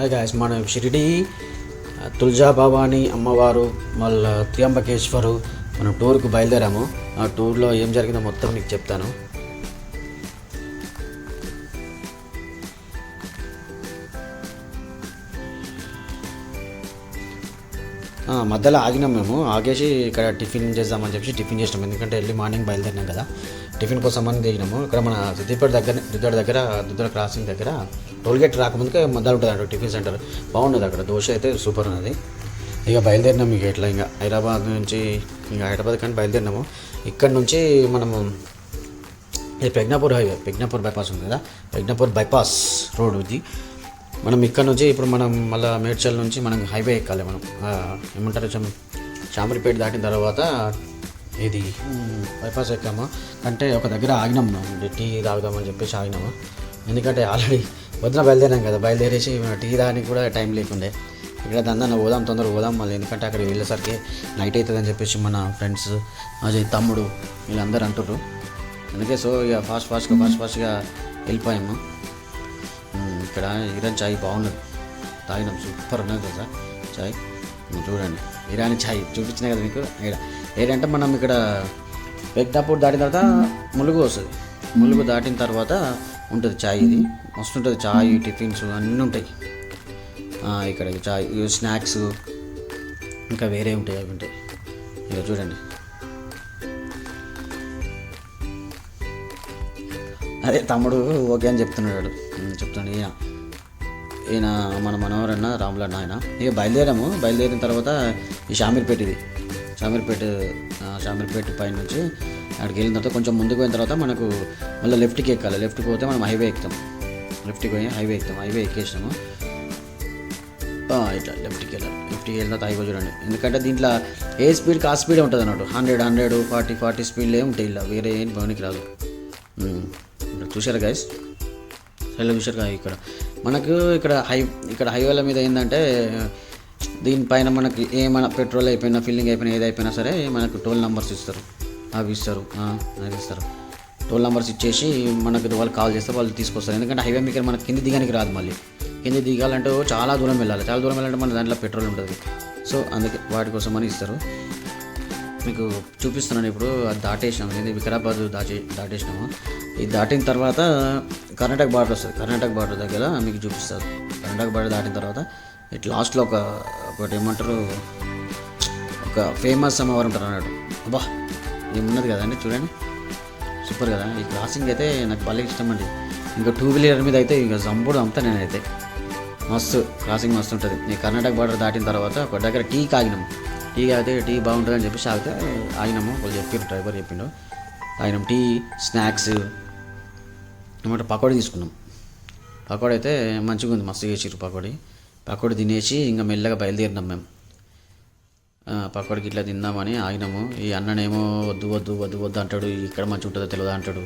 Guys మన షిరిడి తుల్జా భవాని అమ్మవారు మళ్ళీ త్రియంబకేశ్వరు మనం టూర్కు బయలుదేరాము. ఆ టూర్లో ఏం జరిగిందో మొత్తం మీకు చెప్తాను. మధ్యలో ఆగినాం మేము. ఆగేసి ఇక్కడ టిఫిన్ చేద్దామని చెప్పి టిఫిన్ చేసినాం. ఎందుకంటే ఎర్లీ మార్నింగ్ బయలుదేరినాం కదా. టిఫిన్ కోసం అని దిగినాము ఇక్కడ మన సిద్దిపేట దగ్గర దుద్దడ దగ్గర దుద్దడ క్రాసింగ్ దగ్గర టోల్గేట్ రాకముందుకే మధ్యలో ఉంటుంది టిఫిన్ సెంటర్. బాగున్నది అక్కడ. దోశ అయితే సూపర్ ఉన్నది. ఇక బయలుదేరినాం ఇక ఎట్లా ఇంకా హైదరాబాద్ నుంచి ఇంకా హైదరాబాద్ కానీ బయలుదేరినాము. ఇక్కడ నుంచి మనము ఇది ప్రజ్ఞాపూర్ హైవే ప్రజ్ఞాపూర్ బైపాస్ ఉంది కదా. ప్రజ్ఞాపూర్ బైపాస్ రోడ్ ఇది. మనం ఇక్కడ నుంచి ఇప్పుడు మనం మళ్ళీ మేడ్చల్ నుంచి మనం హైవే ఎక్కాలి మనం. ఏమంటారు చం చామరిపేట దాటిన తర్వాత ఇది బైపాస్ ఎక్కాము? అంటే ఒక దగ్గర ఆగినాం మనం. టీ తాగుదామని చెప్పేసి ఆగినాము? ఎందుకంటే ఆల్రెడీ వదిన బయలుదేరాం కదా. బయలుదేరేసి టీ తాగడానికి కూడా టైం లేకుండే. ఇక్కడ దందాన పోదాం తొందరగా పోదాం. మళ్ళీ ఎందుకంటే అక్కడ వెళ్ళేసరికి నైట్ అవుతుందని చెప్పేసి మన ఫ్రెండ్స్ అజయ్ తమ్ముడు వీళ్ళందరూ అంటుర్రు. అందుకే సో ఇక ఫాస్ట్ ఫాస్ట్గా ఫాస్ట్ ఫాస్ట్గా వెళ్ళిపోయాము. ఇక్కడ ఇరాన్ చాయ్ బాగున్నది. తాగినాం సూపర్ ఉన్నది కదా చాయ్. చూడండి. ఇరానీ చాయ్ చూపించిన కదా మీకు? ఇక్కడ. ఏంటంటే మనం ఇక్కడ పెగ్దాపూర్ దాటిన తర్వాత ములుగు వస్తుంది. ములుగు దాటిన తర్వాత ఉంటుంది చాయ్ ఇది. మస్తు ఉంటుంది చాయ్ టిఫిన్స్ అన్నీ ఉంటాయి. ఇక్కడ చాయ్ స్నాక్స్ ఇంకా వేరే ఉంటాయి అవి ఉంటాయి. ఇక చూడండి. అదే తమ్ముడు ఓకే అని చెప్తున్నాడు ఉమ్, చెప్తాను ఈయన మన మనవరన్న రాములన్న ఆయన. ఇక బయలుదేరాము. బయలుదేరిన తర్వాత ఈ షామీర్పేట ఇది. షామీర్పేట షామీర్పేట పైన నుంచి అక్కడికి వెళ్ళిన తర్వాత కొంచెం ముందుకు పోయిన తర్వాత మనకు మళ్ళీ లెఫ్ట్కి ఎక్కాలి. లెఫ్ట్కి పోతే మనం హైవే ఎక్కుతాం. లెఫ్ట్కి పోయి హైవే ఎక్కుతాం. హైవే ఎక్కేసినాము. ఇట్లా లెఫ్ట్కి వెళ్ళాలి. లెఫ్ట్కి వెళ్ళిన తర్వాత హైవే చూడండి. ఎందుకంటే దీంట్లో ఏ స్పీడ్కి ఆ స్పీడే ఉంటుంది అన్నట్టు. హండ్రెడ్ హండ్రెడ్ ఫార్టీ ఫార్టీ స్పీడ్లే ఉంటాయి ఇలా. వేరే ఏం పనికి రాదు. ఉమ్. చూశారు గైస్ సైడ్లో చూశారు ఇక్కడ. మనకు ఇక్కడ హై ఇక్కడ హైవేల మీద ఏంటంటే దీనిపైన మనకి ఏమైనా పెట్రోల్ అయిపోయినా ఫిల్లింగ్ అయిపోయినా ఏది అయిపోయినా సరే మనకు టోల్ నెంబర్స్ ఇస్తారు. అవి ఇస్తారు. ఆ, అవి ఇస్తారు. టోల్ నెంబర్స్ ఇచ్చేసి మనకు వాళ్ళు కాల్ చేస్తే వాళ్ళు తీసుకొస్తారు. ఎందుకంటే హైవే మీకు మనకి కింది దిగానికి రాదు మళ్ళీ. కింది దిగాలంటే చాలా దూరం వెళ్ళాలి. చాలా దూరం వెళ్ళాలంటే మన దాంట్లో పెట్రోల్ ఉంటుంది. సో అందుకే వాటి కోసం అని ఇస్తారు. మీకు చూపిస్తున్నాను ఇప్పుడు అది దాటేసినాము ఇది వికారాబాద్ దాటి దాటేసినాము. ఇది దాటిన తర్వాత కర్ణాటక బార్డర్ వస్తుంది. కర్ణాటక బార్డర్ దగ్గర మీకు చూపిస్తారు కర్ణాటక బార్డర్ దాటిన తర్వాత ఇటు లాస్ట్లో ఒక ఒకటి ఏమంటారు ఒక ఫేమస్ అమ్మవారు ఉంటారు అన్నాడు. అబ్బా ఏమున్నది కదండి చూడండి. సూపర్ కదా. ఈ క్రాసింగ్ అయితే నాకు భలే ఇష్టం అండి. ఇంకా టూ వీలర్ మీద అయితే ఇంకా జంపుడు అంతా నేనైతే. మస్తు క్రాసింగ్ మస్తు ఉంటుంది. ఈ కర్ణాటక బార్డర్ దాటిన తర్వాత ఒక దగ్గర టీ కాగినాము. టీ కాగితే టీ బాగుంటుందని చెప్పేసి ఆగితే ఆగినాము. వాళ్ళు చెప్పారు డ్రైవర్ చెప్పిండు. ఆగినాం టీ స్నాక్స్ ఏమంటే పకోడీ తీసుకున్నాం. పకోడీ అయితే మంచిగా ఉంది మస్తు చేసిరు పకోడీ. పకోడీ తినేసి ఇంకా మెల్లగా బయలుదేరినాం మేము. పకోడీకి ఇట్లా తిందామని ఆగినాము. ఈ అన్ననేమో వద్దు వద్దు వద్దు వద్దు అంటాడు ఇక్కడ మంచి ఉంటుందో తెలియదు అంటాడు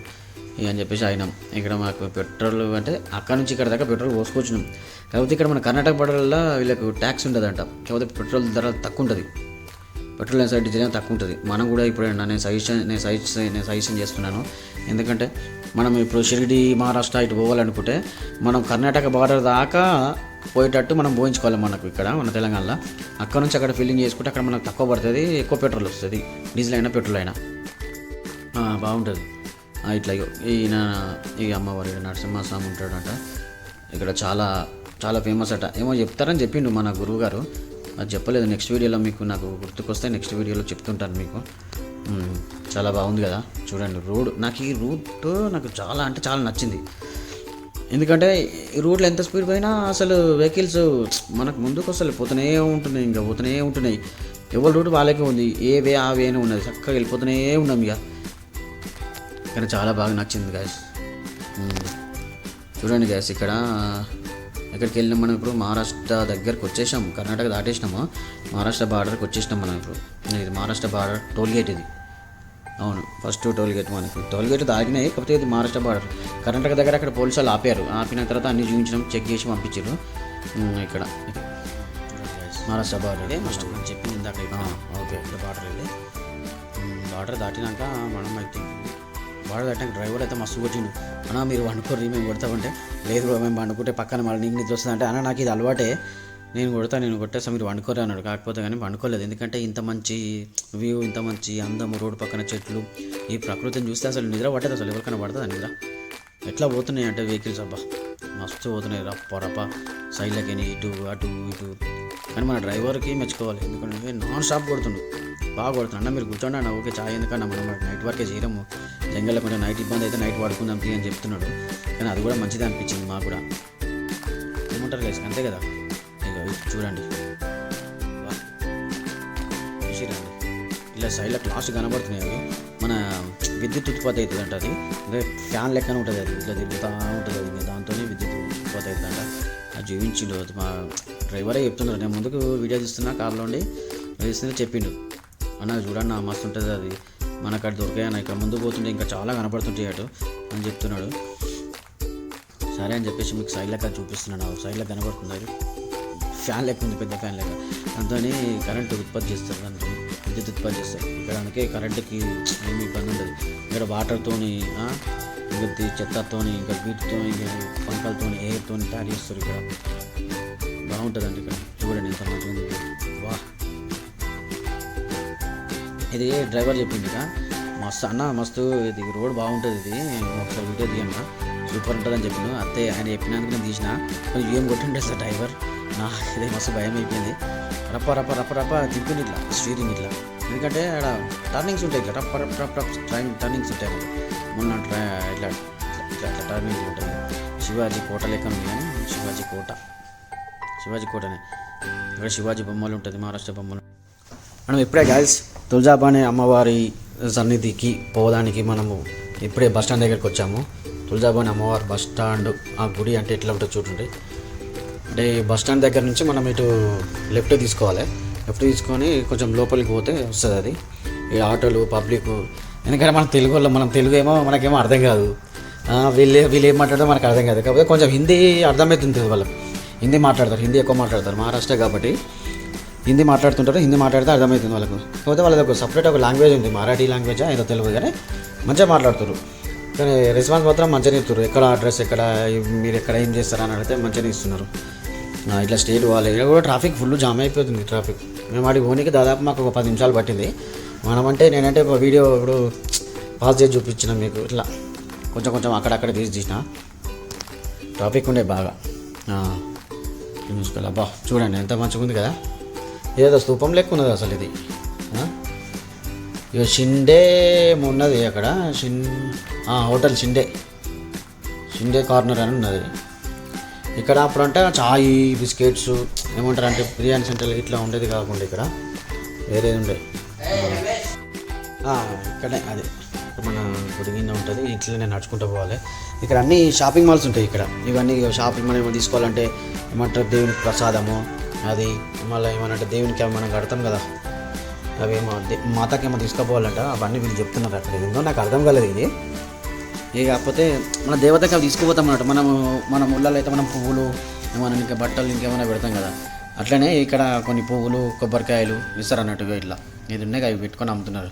ఇక అని చెప్పేసి ఆగినాం. ఇక్కడ మాకు పెట్రోల్ అంటే అక్కడ నుంచి ఇక్కడ దాకా పెట్రోల్ పోసుకొచ్చినాం. కాకపోతే ఇక్కడ మన కర్ణాటక బోర్డర్లో వీళ్ళకు ట్యాక్స్ ఉండదంట. కాకపోతే పెట్రోల్ ధర తక్కువ ఉంటుంది. పెట్రోల్ సైడ్ డీజిల్ తక్కువ ఉంటుంది. మనం కూడా ఇప్పుడు నేను సజెషన్ నేను సజెషన్ నేను సజెషన్ చేస్తున్నాను. ఎందుకంటే మనం ఇప్పుడు షిరిడి మహారాష్ట్ర ఇటు పోవాలనుకుంటే మనం కర్ణాటక బార్డర్ దాకా పోయేటట్టు మనం పోయించుకోవాలి మనకు ఇక్కడ మన తెలంగాణలో. అక్కడ నుంచి అక్కడ ఫిల్లింగ్ చేసుకుంటే అక్కడ మనకు తక్కువ పడుతుంది ఎక్కువ పెట్రోల్ వస్తుంది డీజిల్ అయినా పెట్రోల్ అయినా. బాగుంటుంది. ఇట్లా ఈయన ఈ అమ్మవారి నరసింహస్వామి ఉంటాడంట. ఇక్కడ చాలా చాలా ఫేమస్ అట. ఏమో చెప్తారని చెప్పిండు మన గురువు గారు అది చెప్పలేదు. నెక్స్ట్ వీడియోలో మీకు నాకు గుర్తుకొస్తే నెక్స్ట్ వీడియోలో చెప్తుంటాను మీకు. చాలా బాగుంది కదా. చూడండి రోడ్ నాకు ఈ రూట్ నాకు చాలా అంటే చాలా నచ్చింది. ఎందుకంటే ఈ రూట్లో ఎంత స్పీడ్ పోయినా అసలు వెహికల్స్ మనకు ముందుకు అసలు పోతూనే ఉంటున్నాయి ఇంకా పోతూనే ఉంటున్నాయి. ఎవరి రూట్ వాళ్ళకే ఉంది. ఏ వే ఆ వేనే ఉన్నది. చక్కగా వెళ్ళిపోతూనే ఉన్నాం ఇక. కానీ చాలా బాగా నచ్చింది గ్యాస్ చూడండి గ్యాస్ ఇక్కడ ఎక్కడికి వెళ్ళినాం మనం ఇప్పుడు? మహారాష్ట్ర దగ్గరకు వచ్చేసాం. కర్ణాటక దాటేసినాము. మహారాష్ట్ర బార్డర్కి వచ్చేసినాం మనం ఇప్పుడు. ఇది మహారాష్ట్ర బార్డర్ టోల్ గేట్ ఇది. అవును ఫస్ట్ టోల్ గేట్ మనకి. టోల్ గేట్ దాగినాయి కాకపోతే ఇది మహారాష్ట్ర బార్డర్. కర్ణాటక దగ్గర అక్కడ పోలీసు వాళ్ళు ఆపారు. ఆపిన తర్వాత అన్ని చూపించడం చెక్ చేసి పంపించారు. ఇక్కడ. మహారాష్ట్ర బార్డర్ ఇదే. ఫస్ట్ మనం చెప్పింది ఇందాక ఓకే. ఇక్కడ బార్డర్ ఇది. బార్డర్ దాటినాక మనం అయితే వాడు కట్టాక డ్రైవర్ అయితే మస్తు కొట్టిండు. అన్న మీరు వండుకోర్రి మేము కొడతామంటే. లేదు మేము వండుకుంటే పక్కన మళ్ళీ నీకు నిద్ర వస్తుంది అంటే అన్న నాకు ఇది అలవాటే. నేను కొడతా నేను కొట్టేస్తా మీరు వండుకోరు అన్నాడు. కాకపోతే కానీ వండుకోలేదు. ఎందుకంటే ఇంత మంచి వ్యూ ఇంత మంచి అందము రోడ్డు పక్కన చెట్లు ఈ ప్రకృతిని చూస్తే అసలు నిద్ర పట్టదు అసలు. ఎవరికైనా పడుతుంది నిద్ర? ఎట్లా పోతున్నాయి అంటే వెహికల్స్ అబ్బా. మస్తు పోతున్నాయి రప్ప రప్ప సైడ్లకి ఇటు అటు ఇటు. కానీ మన డ్రైవర్కి మెచ్చుకోవాలి. ఎందుకంటే నాన్ స్టాప్ కొడుతుండు. బాగా కొడుతున్నాడు. అన్న మీరు కూర్చోండి అన్న ఓకే చాయ్ ఎందుకన్నా మనం నైట్ వర్కే చేయడము జంగల్లో కొంచెం నైట్ ఇబ్బంది అయితే నైట్ పడుకుందాం అని చెప్తున్నాడు. కానీ అది కూడా మంచిది అనిపించింది మాకు కూడా. ఏమంటారు గైస్ అంతే కదా. చూడండి. చూసిరండి? ఇలా సైడ్లో క్లాస్ కనబడుతున్నాయి మన విద్యుత్ ఉత్పత్తి అవుతుంది అంట అది ఫ్యాన్ లెక్కన ఉంటుంది అది. ఇట్లా తిరుగుతూ ఉంటుంది అది. దాంతోనే విద్యుత్ ఉత్పత్తి అవుతుందంట. అది చూపించిండు మా డ్రైవరే చెప్తున్నారు. నేను ముందుకు వీడియో తీస్తున్నా కార్లో ఉండి. తీస్తుంటే చెప్పిండు. అన్న చూడన్న మస్తు ఉంటుంది అది. మనకు అక్కడ దొరికాయి అన్న. ఇక్కడ ముందు పోతుంటే ఇంకా చాలా కనపడుతుంటాయి అటు అని చెప్తున్నాడు. సరే అని చెప్పేసి మీకు సైడ్ లెక్క చూపిస్తున్నాను. సైడ్ కనబడుతుంది ఫ్యాన్ లెక్క ఉంది పెద్ద ఫ్యాన్ లేక. దాంతో కరెంట్ ఉత్పత్తి చేస్తారు దానికి విద్యుత్ ఉత్పత్తి చేస్తారు. ఇక్కడ అందుకే కరెంటుకి ఏమి ఇబ్బంది ఉండదు. ఇక్కడ వాటర్తోని ఇంకా చెత్తతోని ఇంకా వీటితో ఇంకా పంటలతో ఎయిర్తో తయారు చేస్తారు ఇక్కడ. బాగుంటుందండి ఇక్కడ చూడండి ఎంత మంచిగా ఉంది. వా. ఇది డ్రైవర్ చెప్పింది ఇక మస్తు అన్న మస్తు ఇది రోడ్ బాగుంటుంది ఇది. ఒకసారి వీడియో తీయన్న సూపర్ ఉంటుందని చెప్పాను అంతే ఆయన చెప్పినందుకు నేను తీసిన. కొంచెం ఏం కొట్టిండే సార్ డ్రైవర్? నా ఇదే మస్తు భయం అయిపోయింది. రప్ప రప్ప రప్ప రప్ప తిప్పింది ఇట్లా స్టీరింగ్ ఇట్లా. ఎందుకంటే అక్కడ టర్నింగ్స్ ఉంటాయి ఇట్లా రప్ప రప్ప రప్ప రప్ప ట్రైన్ టర్నింగ్స్ ఉంటాయి మొన్న ట్రై ఇట్లా ఇట్లా ఇట్లా టర్నింగ్స్ ఉంటాయి శివాజీ కోట లెక్క ఉంది కానీ శివాజీ కోట. శివాజీ కోటనే. ఇక్కడ శివాజీ బొమ్మలు ఉంటుంది మహారాష్ట్ర బొమ్మలు. మనం ఇప్పుడే గైల్స్ తులజాబాని అమ్మవారి సన్నిధికి పోవడానికి మనము ఇప్పుడే బస్ స్టాండ్ దగ్గరికి వచ్చాము. తులజాభవాని అమ్మవారి బస్ స్టాండ్ ఆ గుడి అంటే ఎట్లా ఉంటుంది చూడండి. అంటే బస్ స్టాండ్ దగ్గర నుంచి మనం ఇటు లెఫ్ట్ తీసుకోవాలి. లెఫ్ట్ తీసుకొని కొంచెం లోపలికి పోతే వస్తుంది అది. ఈ ఆటోలు పబ్లిక్ ఎందుకంటే మనం తెలుగు వాళ్ళు మనం తెలుగు ఏమో మనకేమో అర్థం కాదు. వీళ్ళు వీళ్ళు ఏం మాట్లాడదో మనకు అర్థం కాదు. కాకపోతే కొంచెం హిందీ అర్థమవుతుంది వాళ్ళు హిందీ మాట్లాడతారు హిందీ ఎక్కువ మాట్లాడతారు మహారాష్ట్ర కాబట్టి. హిందీ మాట్లాడుతుంటారు హిందీ మాట్లాడితే అర్థమవుతుంది వాళ్ళకు. కాకపోతే వాళ్ళది ఒక సపరేట్ ఒక లాంగ్వేజ్ ఉంది మరాఠీ లాంగ్వేజ్ ఏదో తెలియదు కానీ మంచిగా మాట్లాడుతారు. కానీ రెస్పాన్స్ మాత్రం మంచిగా ఇస్తున్నారు. ఎక్కడ అడ్రస్ ఎక్కడ మీరు ఎక్కడ ఏం చేస్తారని అడిగితే మంచిగా ఇస్తున్నారు. ఇట్లా స్టేట్ వాళ్ళు ఇక్కడ కూడా ట్రాఫిక్ ఫుల్ జామ్ అయిపోతుంది ట్రాఫిక్ మేము వాడికి పోనీకి దాదాపు మాకు ఒక పది నిమిషాలు పట్టింది. మనమంటే నేనంటే వీడియో ఇప్పుడు పాస్ చేసి చూపించిన మీకు ఇట్లా. కొంచెం కొంచెం అక్కడక్కడ తీసి తీసిన. ట్రాఫిక్ ఉండే బాగా. చూసుకోవాలి. అబ్బా చూడండి ఎంత మంచిగా ఉంది కదా. ఏదో స్థూపం లెక్క ఉన్నది అసలు ఇది. ఇక షిండే ఉన్నది అక్కడ. షిన్ హోటల్ షిండే. షిండే కార్నర్ అని ఉన్నది. ఇక్కడ అప్పుడంటే చాయ్ బిస్కెట్స్ ఏమంటారు అంటే బిర్యానీ సెంటర్ ఇట్లా ఉండేది కాకుండా ఇక్కడ. వేరేది ఉండే. ఇక్కడే అదే. మన గుడి కింద ఉంటుంది. ఇట్లనే నడుచుకుంటూ పోవాలి. ఇక్కడ అన్ని షాపింగ్ మాల్స్ ఉంటాయి ఇక్కడ. ఇవన్నీ షాపింగ్ మనం ఏమైనా తీసుకోవాలంటే ఏమంటారు దేవునికి ప్రసాదము అది మళ్ళీ ఏమనంటే దేవునికి మనం కడతాం కదా. అవి ఏమో దే- తీసుకుపోవాలంట? అవన్నీ వీళ్ళు చెప్తున్నారు అక్కడ. ఏందో నాకు అర్థం కాలేదు ఇది. ఇక కాకపోతే మన దేవతకి అవి తీసుకుపోతాం అన్నట్టు మనము మన ముళ్ళలో అయితే మనం పువ్వులు ఏమైనా ఇంకా బట్టలు ఇంకేమైనా పెడతాం కదా. అట్లనే ఇక్కడ కొన్ని పువ్వులు కొబ్బరికాయలు ఇస్తారు అన్నట్టుగా ఇట్లా. ఇది ఉన్నాయి అవి పెట్టుకొని అమ్ముతున్నారు.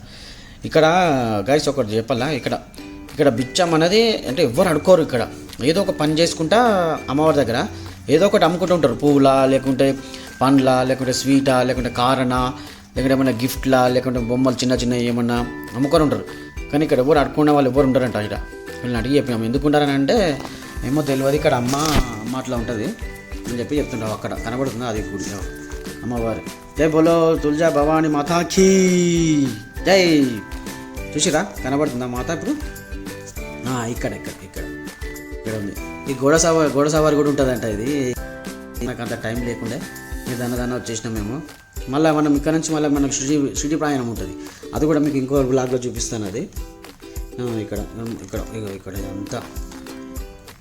ఇక్కడ గైస్ ఒకటి చెప్పాలా? ఇక్కడ ఇక్కడ బిచ్చం అనేది అంటే ఎవ్వరు అడుకోరు ఇక్కడ. ఏదో ఒక పని చేసుకుంటా అమ్మవారి దగ్గర ఏదో ఒకటి అమ్ముకుంటూ ఉంటారు. పువ్వులా లేకుంటే పండ్లా లేకుంటే స్వీటా లేకుంటే కారనా లేకుంటే ఏమైనా గిఫ్ట్లా లేకుంటే బొమ్మలు చిన్న చిన్న ఏమన్నా అమ్ముకొని ఉంటారు. కానీ ఇక్కడ ఎవరు అడుకునే వాళ్ళు ఎవరు ఉంటారంట ఇక్కడ. వీళ్ళని అడిగి చెప్పినాం. ఎందుకు ఉంటారని అంటే ఏమో తెలియదు ఇక్కడ అమ్మ అమ్మ అట్లా ఉంటుంది. అని చెప్పి చెప్తుంటావు అక్కడ. కనబడుతుంది? అది గుడి అమ్మవారి. జై బోలో తుల్జా భవాని మాతాకి. జై. చూసిరా? కనబడుతుందా మాత ఇప్పుడు? ఇక్కడ ఇక్కడ ఇక్కడ. ఇక్కడ ఉంది. ఈ గోడ సవారి గోడ సవారి కూడా ఉంటుందంట ఇది. నాకు అంత టైం లేకుండే. ఇది దాని దాన్ని వచ్చేసినాం మేము. మళ్ళీ మనం ఇక్కడ నుంచి మళ్ళీ మనకు షిడి షిడి ప్రయాణం ఉంటుంది. అది కూడా మీకు ఇంకో బ్లాగ్లో చూపిస్తాను అది. ఇక్కడ ఇక్కడ ఇగో ఇక్కడ అంతా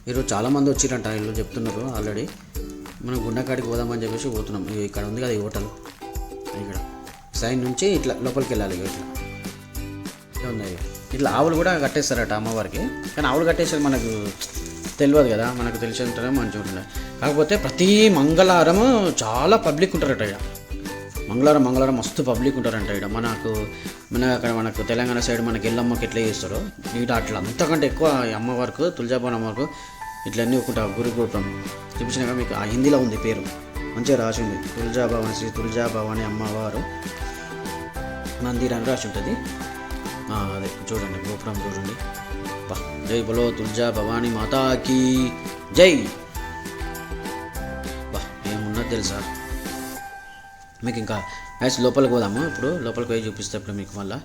ఈరోజు చాలామంది వచ్చిరంట వీళ్ళు చెప్తున్నారు ఆల్రెడీ. మనం గుండెకాడికి పోదామని చెప్పేసి పోతున్నాం. ఇక ఇక్కడ ఉంది కదా ఈ హోటల్. ఇక్కడ. సైన్ నుంచి ఇట్లా లోపలికి వెళ్ళాలి ఇట్లా. ఇట్లా ఇట్లా ఆవులు కూడా కట్టేస్తారట అమ్మవారికి. కానీ ఆవులు కట్టేసేది మనకు తెలియదు కదా. మనకు తెలిసి ఉంటుందో మంచిగా ఉంటుంది కాకపోతే ప్రతి మంగళవారం చాలా పబ్లిక్ ఉంటారట ఇక మంగళవారం మంగళవారం మస్తు పబ్లిక్ ఉంటారంట ఇక్కడ మనకు మన అక్కడ మనకు తెలంగాణ సైడ్ మనకి ఎల్లమ్మకి ఎట్లా చేస్తారో ఇక్కడ అట్లా. అంతకంటే ఎక్కువ అమ్మవారికి తులజాభవన్ అమ్మవారికి ఇట్లన్నీ ఒకటి ఒక్కుంటా గురి గోపురం చూపించినాక మీకు ఆ హిందీలో ఉంది పేరు. మంచిగా రాసి ఉంది. తులజాభవన్ శ్రీ తులజాభవాని అమ్మవారు. మందిర్ అని రాసి ఉంటుంది. అదే చూడండి గోపురం చూడండి. జై బలో తుల్జా భవానీ మాతాకి. జై! బా ఏమున్నది తెలుసా? మీకు ఇంకా యాక్స్ లోపలికి పోదాము. ఇప్పుడు లోపలికి పోయి చూపిస్తే ఇప్పుడు మీకు మళ్ళీ.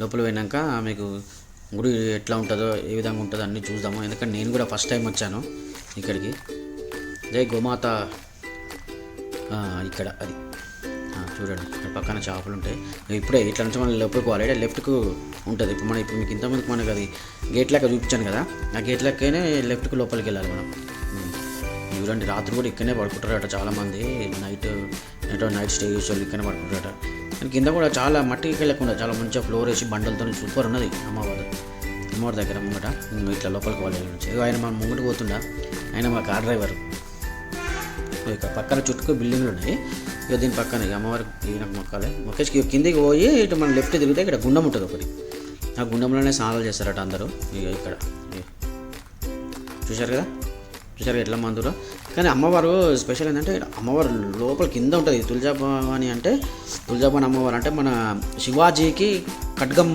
లోపలికి పోయినాక మీకు గుడి ఎట్లా ఉంటుందో ఏ విధంగా ఉంటుందో అన్నీ చూద్దాము. ఎందుకంటే నేను కూడా ఫస్ట్ టైం వచ్చాను ఇక్కడికి. జై గోమాత. ఇక్కడ అది. చూడండి ఇక్కడ పక్కన చేపలు ఉంటాయి. ఇప్పుడే ఇట్లా నుంచి మనం లోపలికి పోవాలి. అంటే లెఫ్ట్కు ఉంటుంది. ఇప్పుడు మనం ఇప్పుడు మీకు ఇంతమందికి మనకు అది గేట్ లెక్క చూపించాను కదా. ఆ గేట్ లెక్కనే లెఫ్ట్కు లోపలికి వెళ్ళాలి మనం. చూడండి రాత్రి కూడా ఇక్కడనే పడుకుంటారట చాలామంది. నైట్ నైట్ నైట్ స్టే చేసే వాళ్ళు దాని పడుకుంటారట కింద కూడా చాలా మట్టికి వెళ్ళకుండా చాలా మంచిగా ఫ్లోర్ వేసి బండలతో సూపర్ ఉన్నది అమ్మవారు. అమ్మవారి దగ్గర ముంగట. ఇట్లా లోపలికి పోవాలి నుంచి ఆయన మన ముంగట పోతుండా. ఆయన మా కార్ డ్రైవర్ ఇక్కడ పక్కన చుట్టూ బిల్డింగ్లు ఉన్నాయి. ఇక దీని పక్కన ఇక అమ్మవారికి నాకు మొక్కాలి. మొక్కేసి కిందకి కిందికి పోయి ఇటు మనం లెఫ్ట్ తిరిగితే ఇక్కడ గుండం ఉంటుంది ఒకటి. ఆ గుండంలోనే స్నానాలు చేస్తారట అందరూ. ఇక ఇక్కడ. చూశారు కదా? చూశారు ఎట్లా మందులో? కానీ అమ్మవారు స్పెషల్ ఏంటంటే అమ్మవారు లోపల కింద ఉంటుంది. తులజాభవాని అంటే తులజాభవాని అమ్మవారు అంటే మన శివాజీకి ఖడ్గం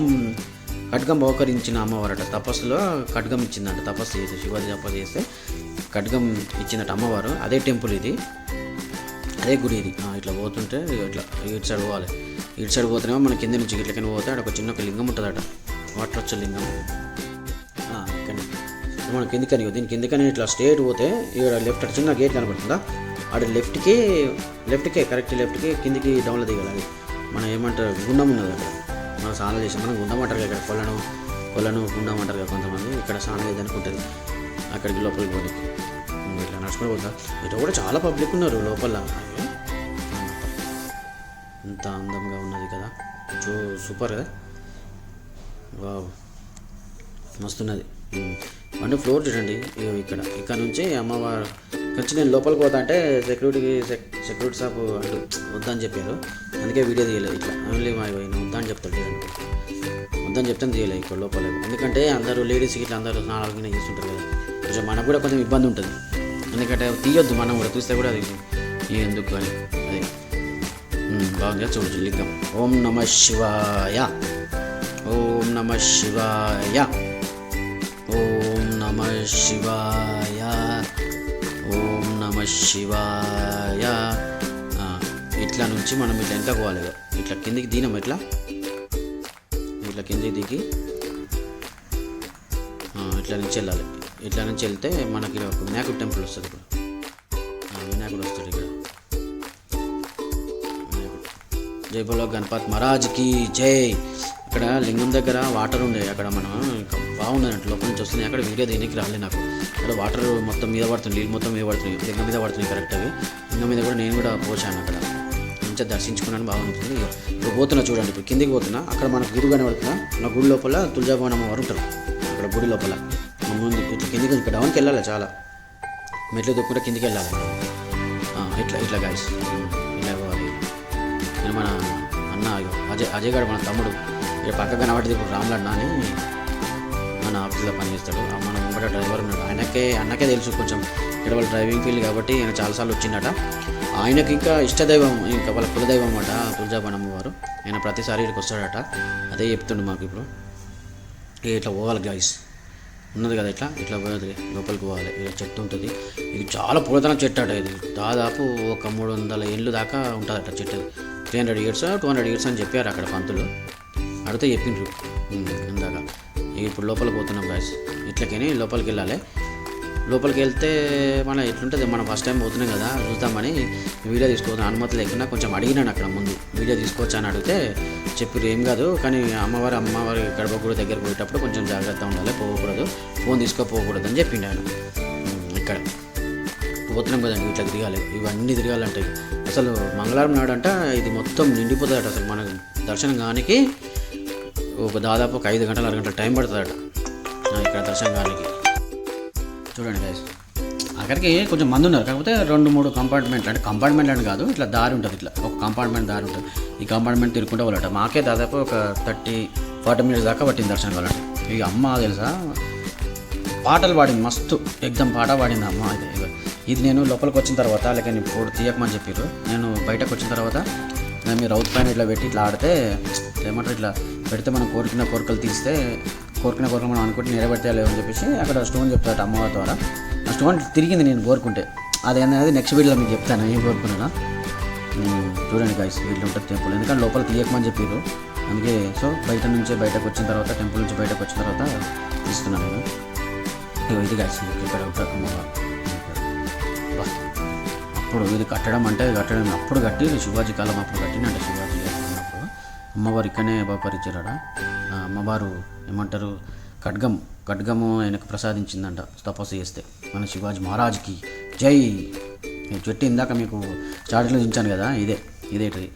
ఖడ్గం బహుకరించిన అమ్మవారట తపస్సులో ఖడ్గం ఇచ్చిందంట. తపస్సు చేసి శివాజీ తపస్సు చేస్తే ఖడ్గం ఇచ్చిందట అమ్మవారు. అదే టెంపుల్ ఇది. అదే గుడి ఇది. ఇట్లా పోతుంటే ఇట్లా ఇటు సైడ్ పోవాలి. ఇటు సైడ్ పోతేనేమో మన కింద నుంచి ఇట్లా పోతే అక్కడ ఒక చిన్న ఒక లింగం ఉంటుందట. వాటర్ వచ్చే లింగం. మనం కిందికని దీని కిందికని ఇట్లా స్ట్రేట్ పోతే ఇక్కడ లెఫ్ట్ చిన్న గేట్ కనబడుతుందా అటు లెఫ్ట్కి లెఫ్ట్కే కరెక్ట్ లెఫ్ట్కి కిందికి డౌన్లో దిగాలి మనం ఏమంటారు గుండం ఉన్నది అక్కడ మనం స్నానం చేసాం మనం గుండం అంటారు కదా ఇక్కడ కొలను కొలను గుండం అంటారు కదా కొంతమంది. ఇక్కడ స్నానం చేయడానికి అనుకుంటుంది అక్కడికి లోపలికి పోయి ఇట్లా నడుచుకొని పోతా. ఇటు కూడా చాలా పబ్లిక్ ఉన్నారు లోపల. అయ్యో. ఎంత అందంగా ఉన్నది కదా. చూ సూపర్ కదా. వావ్. మస్తున్నది. అంటే ఫ్లోర్ చూడండి. ఇక్కడ. ఇక్కడ నుంచి అమ్మవారు వచ్చి నేను లోపలికి పోతా అంటే సెక్యూరిటీకి సెక్యూరిటీ షాప్ అంటే వద్దని చెప్పారు. అందుకే వీడియో తీయలేదు ఇట్లా. ఓన్లీ మా ఆయన వద్దని చెప్తాను చూడండి. వద్దని చెప్తాను తీయలేదు ఇక్కడ లోపల. ఎందుకంటే అందరూ లేడీస్ ఇట్లా అందరూ స్నానాలు గిన్నె చేస్తుంటారు కదా. కొంచెం మనకు కూడా కొంచెం ఇబ్బంది ఉంటుంది. ఎందుకంటే తీయొద్దు మనం కూడా. చూస్తే కూడా అది ఎందుకు అని. అది. ఉమ్, చూడచ్చు. లింగం. ఓం నమ శివాయ. ఓం నమ శివాయ. ఓం నమ శివాయ ఓం నమ శివాయ. ఇట్లా నుంచి మనం ఇట్లా ఎంత పోవాలి ఇట్లా కిందికి దినం ఎట్లా? ఇట్లా కిందికి దిగి ఇట్లా నుంచి వెళ్ళాలి. ఇట్లా నుంచి వెళ్తే మనకి ఒక వినాయకుడు టెంపుల్ వస్తుంది ఇక్కడ వినాయకుడు వస్తాడు ఇక్కడ. జై బలో గణపత్ మహారాజ్కి జై. అక్కడ లింగం దగ్గర వాటర్ ఉండే అక్కడ మనం ఇంకా బాగుంది అంటే లోపల నుంచి వస్తున్నాయి. అక్కడ వీడియో దేనికి రాలే నాకు. అక్కడ వాటర్ మొత్తం మీద పడుతుంది నీళ్ళు మొత్తం మీద పడుతున్నాయి. లింగం మీద పడుతున్నాయి కరెక్ట్ అవి. లింగం మీద కూడా నేను కూడా పోసాను అక్కడ. మంచిగా దర్శించుకున్నాను బాగుంటుంది ఇప్పుడు పోతున్నా చూడండి ఇప్పుడు కిందికి పోతున్నా అక్కడ మనకు గురువు కనబడుతున్నా నా గుడి లోపల తులజాభవన్ అమ్మవారు ఉంటారు. అక్కడ గుడి లోపల. ముందు కిందికి ఇక్కడ డౌన్కి వెళ్ళాలి చాలా? మెట్లు దొక్కుంటే కిందికి వెళ్ళాలి? ఇట్లా ఇట్లా గాయస్ ఇట్లా పోవాలి. నేను మన అన్న అజయ్ అజయ్ గారు మన తమ్ముడు. ఇక పక్క కనబడింది ఇప్పుడు రామ్లన్న అని మన ఆఫీస్లో పనిచేస్తాడు. మన ముంగట డ్రైవర్ ఉన్నాడు. ఆయనకే అన్నకే తెలుసు కొంచెం ఇక్కడ వాళ్ళ డ్రైవింగ్ ఫీల్డ్ కాబట్టి ఆయన చాలాసార్లు వచ్చిందట ఆయనకి ఇంకా ఇష్టదైవం ఇంకా వాళ్ళ కులదైవం అన్నమాట తులజాబనమ్మ వారు ఆయన ప్రతిసారి ఇక్కడికి వస్తాడట. అదే చెప్తుండు మాకు ఇప్పుడు. ఇక ఇట్లా పోవాలి గాయస్ ఉన్నది కదా ఇట్లా? ఇట్లా పోయేది లోపలికి పోవాలి. ఇలా చెట్టు ఉంటుంది. ఇది చాలా పురాతన చెట్టు అట ఇది. దాదాపు ఒక మూడు వందల ఏళ్ళు దాకా ఉంటుంది అట చెట్టు. Three hundred years two hundred years అని చెప్పారు అక్కడ పంతులు. అడిగితే చెప్పిండ్రు. ఇందాక. ఇప్పుడు లోపలికి పోతున్నాం గాయస్ ఇట్లకని లోపలికి వెళ్ళాలి. లోపలికి వెళ్తే మన ఎట్లుంటుంది? మనం ఫస్ట్ టైం పోతున్నాం కదా చూద్దామని వీడియో తీసుకోవద్దాం అనుమతి లేకుండా కొంచెం అడిగినాను అక్కడ ముందు. వీడియో తీసుకోవచ్చా అని అడిగితే చెప్పారు ఏం కాదు. కానీ అమ్మవారి అమ్మవారి గడపకూడదు దగ్గర పోయేటప్పుడు కొంచెం జాగ్రత్త ఉండాలి. పోకూడదు. ఫోన్ తీసుకోపోకూడదు అని చెప్పిండు ఆయన ఇక్కడ. పోతున్నాం కదండి ఇట్లా తిరగాలి. ఇవన్నీ తిరగాలంటే అసలు మంగళవారం నాడంట ఇది మొత్తం నిండిపోతుందట అసలు మన దర్శనం కానికి ఒక దాదాపు ఒక ఐదు గంటలు అరగంట టైం పడుతుందట. ఇక్కడ దర్శనానికి చూడండి గైస్ అక్కడికి కొంచెం మంది ఉన్నారు. కాకపోతే రెండు మూడు కంపార్ట్మెంట్లు అంటే కంపార్ట్మెంట్ అని కాదు ఇట్లా దారి ఉంటుంది ఇట్లా. ఒక కంపార్ట్మెంట్ దారి ఉంటుంది. ఈ కంపార్ట్మెంట్ తిరుగుకుంటూ వాళ్ళట మాకే దాదాపు ఒక థర్టీ ఫార్టీ మినిట్స్ దాకా పట్టింది దర్శనం వాళ్ళట ఇక అమ్మ తెలుసా? పాటలు పాడింది మస్తు. ఎగ్జామ్ పాట పాడింది అమ్మ ఇది. ఇది నేను లోపలికి వచ్చిన తర్వాత లేక నేను ఫోటో తీయకమని చెప్పారు నేను బయటకు వచ్చిన తర్వాత నేను మీరు రౌత్ పైన ఇట్లా పెట్టి ఇట్లా ఆడితే ఏమంటారు ఇట్లా పెడితే మనం కోరికిన కోరికలు తీస్తే కోరికిన కోరికలు మనం అనుకుంటే నెరవేర్చాలి అని చెప్పేసి అక్కడ స్టోన్ చెప్తాడు అమ్మవారి ద్వారా. ఆ స్టోన్ తిరిగింది నేను కోరుకుంటే. అదేనది నెక్స్ట్ వీడియోలో మీకు చెప్తాను ఏం కోరుకున్నా చూడండి గాయస్ వీళ్ళు ఉంటుంది టెంపుల్ ఎందుకంటే లోపల తీయకమని చెప్పారు. అందుకే సో బయట నుంచి బయటకు వచ్చిన తర్వాత టెంపుల్ నుంచి బయటకు వచ్చిన తర్వాత తీస్తున్నాను నేను. ఇది గాయస్ ఇక్కడ అప్పుడు ఇది కట్టడం అంటే కట్టడం అప్పుడు కట్టి శివాజీ కాలం అప్పుడు కట్టినంటే శివాజీ. అమ్మవారు ఇక్కడనే బహుకరించారట అమ్మవారు ఏమంటారు? ఖడ్గం ఖడ్గము ఆయనకు ప్రసాదించిందంట. తపస్సు చేస్తే మన శివాజీ మహారాజ్కి. జై! ఈ చెట్టు ఇందాక మీకు చార్జ్లో దించాను కదా ఇదే ఇదే ట్రీ.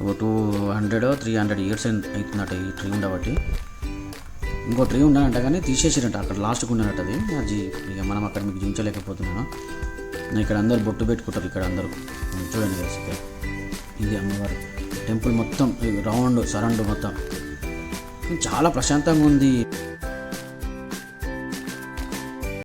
ఒక two hundred three hundred years అవుతుందట ఈ ట్రీ ఉండబట్టి ఇంకో ట్రీ ఉండాలంట కానీ తీసేసిరంట. అక్కడ లాస్ట్కి ఉన్నానట అది. అది ఇక మనం అక్కడ మీకు దించలేకపోతున్నాను. ఇక్కడ అందరు బొట్టు పెట్టుకుంటారు ఇక్కడ అందరూ. చూడండి కలిసి ఇది అమ్మవారు. టెంపుల్ మొత్తం రౌండ్ సరౌండ్ మొత్తం. చాలా ప్రశాంతంగా ఉంది.